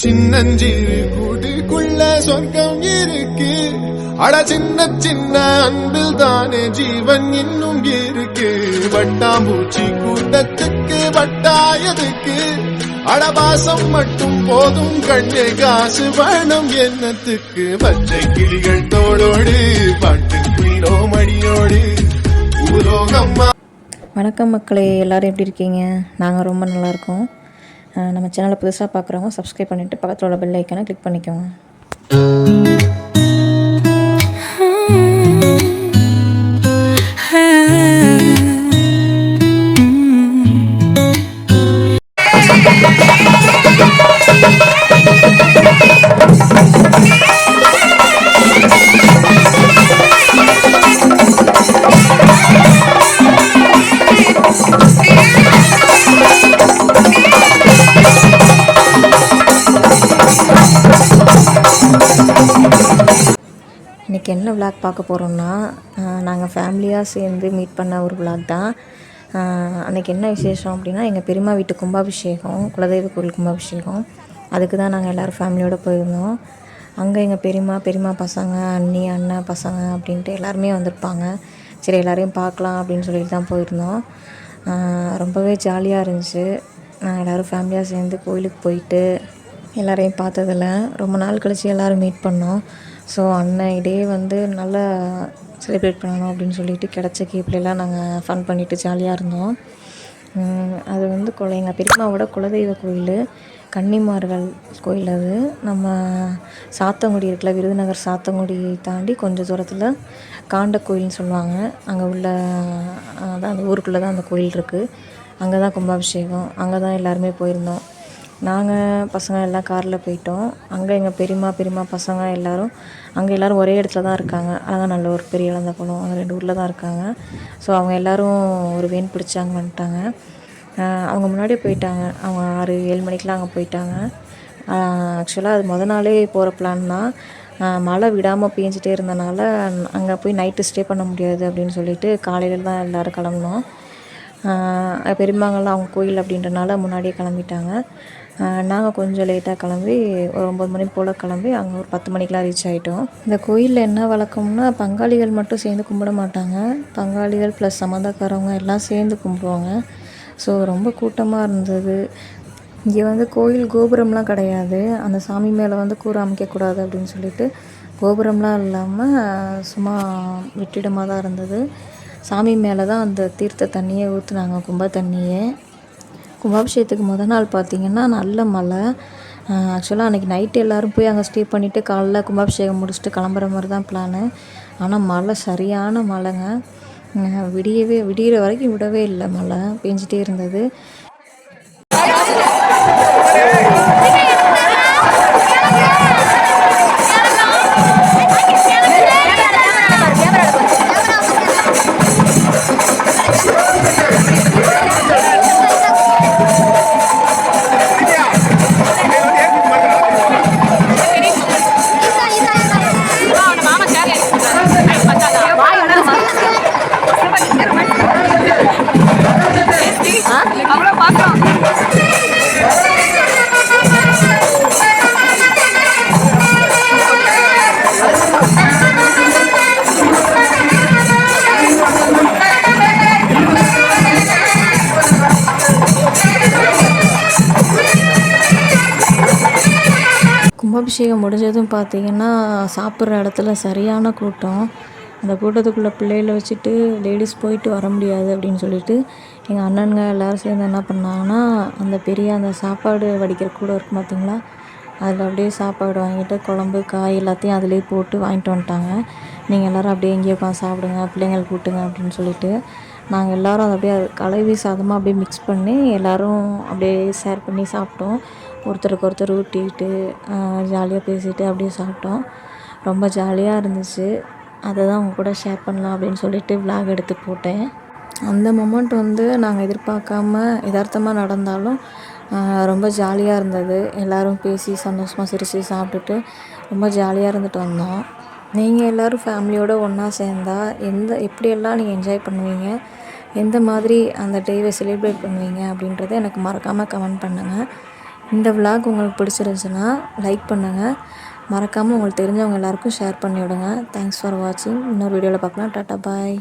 சின்னஞ்சிறு கூட்டுக்குள்ள சொர்க்கம் இருக்கு. அட சின்ன சின்ன அன்பில் தானே ஜீவன் இன்னும் இருக்கு. வட்டாம்பூச்சி கூட்டத்துக்கு வட்டாயதுக்கு அடபாசம் மட்டும் போதும் கண்ணே காசு வேணும் எண்ணத்துக்கு பச்சை கிளிகள் தோளோடு பாட்டு குயிலோ மணியோடு பூலோகம்மா. வணக்கம் மக்களே எல்லோரும் எப்படி இருக்கீங்க? நாங்கள் ரொம்ப நல்லா இருக்கோம். நம்ம சேனலை புதுசாக பார்க்குறவங்க சப்ஸ்கிரைப் பண்ணிவிட்டு பக்கத்தில் உள்ள பெல் ஐக்கனை கிளிக் பண்ணிக்கோங்க. இன்றைக்கி என்ன விளாக் பார்க்க போகிறோம்னா நாங்கள் ஃபேமிலியாக சேர்ந்து மீட் பண்ண ஒரு விளாக் தான். அன்றைக்கி என்ன விசேஷம் அப்படின்னா எங்கள் பெரியம்மா வீட்டு கும்பாபிஷேகம் குலதெய்வ கோவில் கும்பாபிஷேகம். அதுக்கு தான் நாங்கள் எல்லோரும் ஃபேமிலியோடு போயிருந்தோம். அங்கே எங்கள் பெரியம்மா பெரியம்மா பசங்க அண்ணி அண்ணன் பசங்க அப்படின்ட்டு எல்லாருமே வந்திருப்பாங்க. சரி எல்லோரையும் பார்க்கலாம் அப்படின்னு சொல்லிட்டு தான் போயிருந்தோம். ரொம்பவே ஜாலியாக இருந்துச்சு. நாங்கள் எல்லோரும் ஃபேமிலியாக சேர்ந்து கோயிலுக்கு போயிட்டு எல்லாரையும் பார்த்ததில்ல ரொம்ப நாள் கழித்து எல்லோரும் மீட் பண்ணோம். ஸோ அண்ணன் டே வந்து நல்லா செலிப்ரேட் பண்ணணும் அப்படின்னு சொல்லிட்டு கிடச்ச கேப்லாம் நாங்கள் ஃபன் பண்ணிவிட்டு ஜாலியாக இருந்தோம். அது வந்து குல எங்கள் பெரியம்மாவோட குலதெய்வ கோயில் கன்னிமார்கள் கோயில் அது. நம்ம சாத்தங்குடி இருக்குல்ல விருதுநகர் சாத்தங்குடி தாண்டி கொஞ்சம் தூரத்தில் காண்ட கோயில்னு சொல்லுவாங்க. அங்கே உள்ள அதான் அந்த ஊருக்குள்ளே தான் அந்த கோயில் இருக்குது அங்கே தான் கும்பாபிஷேகம். அங்கே தான் எல்லாருமே போயிருந்தோம். நாங்கள் பசங்க எல்லாம் காரில் போயிட்டோம். அங்கே எங்கள் பெரியம்மா பெரியம்மா பசங்க எல்லோரும் அங்கே எல்லோரும் ஒரே இடத்துல தான் இருக்காங்க. அழகாக நல்ல ஒரு பெரிய இழந்த குளம் அந்த ரெண்டு ஊரில் தான் இருக்காங்க. ஸோ அவங்க எல்லோரும் ஒரு வேன் பிடிச்சாங்க வந்துட்டாங்க. அவங்க முன்னாடியே போயிட்டாங்க. அவங்க ஆறு ஏழு மணிக்கெலாம் அங்கே போயிட்டாங்க. ஆக்சுவலாக அது மொதல் நாளே போகிற பிளான் தான். மழை விடாமல் பேஞ்சிட்டே இருந்தனால அங்கே போய் நைட்டு ஸ்டே பண்ண முடியாது அப்படின்னு சொல்லிட்டு காலையில் தான் எல்லோரும் கிளம்புனோம். பெரியம்மாங்கள்லாம் அவங்க கோயில் அப்படின்றனால முன்னாடியே கிளம்பிட்டாங்க. நாங்கள் கொஞ்சம் லேட்டாக கிளம்பி ஒரு ஒம்பது மணி போல் கிளம்பி அங்கே ஒரு பத்து மணிக்கெலாம் ரீச் ஆகிட்டோம் இந்த கோயிலில் என்ன வழக்கம்னா பங்காளிகள் மட்டும் சேர்ந்து கும்பிட மாட்டாங்க. பங்காளிகள் ப்ளஸ் சம்மந்தக்காரவங்க எல்லாம் சேர்ந்து கும்பிடுவாங்க. ஸோ ரொம்ப கூட்டமாக இருந்தது. இங்கே வந்து கோயில் கோபுரம்லாம் கிடையாது. அந்த சாமி மேலே வந்து கூரை அமைக்கக்கூடாது அப்படின்னு சொல்லிட்டு கோபுரம்லாம் இல்லாமல் சும்மா வெற்றிடமாக தான் இருந்தது. சாமி மேலே தான் அந்த தீர்த்த தண்ணியை ஊற்றுனாங்க கும்ப தண்ணியை. கும்பாபிஷேகத்துக்கு முத நாள் பார்த்திங்கன்னா நல்ல மழை. ஆக்சுவலாக அன்றைக்கி நைட்டு எல்லோரும் போய் அங்கே ஸ்டே பண்ணிவிட்டு காலைல கும்பாபிஷேகம் முடிச்சுட்டு கிளம்புற மாதிரி தான் பிளானு ஆனால் மழை சரியான மழைங்க. விடியவே விடிகிற வரைக்கும் விடவே இல்லை மழை. பெஞ்சிட்டே இருந்தது. கும்பாபிஷேகம் முடிஞ்சதும் பார்த்தீங்கன்னா சாப்பிட்ற இடத்துல சரியான கூட்டம். அந்த கூட்டத்துக்குள்ளே பிள்ளைகளை வச்சுட்டு லேடிஸ் போயிட்டு வர முடியாது அப்படின்னு சொல்லிட்டு எங்கள் அண்ணனுங்க எல்லோரும் சேர்ந்து என்ன பண்ணாங்கன்னா அந்த பெரிய அந்த சாப்பாடு வடிக்கிற கூட இருக்கும் பார்த்திங்களா அதில் அப்படியே சாப்பாடு வாங்கிட்டு குழம்பு காய் எல்லாத்தையும் அதிலே போட்டு வாங்கிட்டு வந்துட்டாங்க. நீங்கள் எல்லோரும் அப்படியே இங்கேயே உட்காந்து சாப்பிடுங்க பிள்ளைங்களை கூட்டுங்க அப்படின்னு சொல்லிட்டு நாங்கள் எல்லோரும் அதை அப்படியே கலவி சாதமாக அப்படியே மிக்ஸ் பண்ணி எல்லோரும் அப்படியே ஷேர் பண்ணி சாப்பிட்டோம். ஒருத்தருக்கு ஒருத்தர் ஊட்டிக்கிட்டு ஜாலியாக பேசிட்டு அப்படியே சாப்பிட்டோம். ரொம்ப ஜாலியாக இருந்துச்சு. அதை தான் உங்க கூட ஷேர் பண்ணலாம் அப்படின்னு சொல்லிட்டு விலாக் எடுத்து போட்டேன். அந்த மொமெண்ட் வந்து நாங்கள் எதிர்பார்க்காம யதார்த்தமாக நடந்தாலும் ரொம்ப ஜாலியாக இருந்தது. எல்லோரும் பேசி சந்தோஷமாக சிரித்து சாப்பிட்டுட்டு ரொம்ப ஜாலியாக இருந்துட்டு வந்தோம். நீங்கள் எல்லோரும் ஃபேமிலியோடு ஒன்றா சேர்ந்தா எந்த எப்படியெல்லாம் நீங்கள் என்ஜாய் பண்ணுவீங்க? எந்த மாதிரி அந்த டேவை செலிப்ரேட் பண்ணுவீங்க? அப்படின்றத எனக்கு மறக்காமல் கமெண்ட் பண்ணுங்கள் இந்த விலாக் உங்களுக்கு பிடிச்சிருந்துச்சுன்னா லைக் பண்ணுங்கள் மறக்காமல் உங்களுக்கு தெரிஞ்சவங்க எல்லாருக்கும் ஷேர் பண்ணி விடுங்க தேங்க்ஸ் ஃபார் வாட்சிங் இன்னொரு வீடியோவில் பார்க்கலாம். டாட்டா பாய்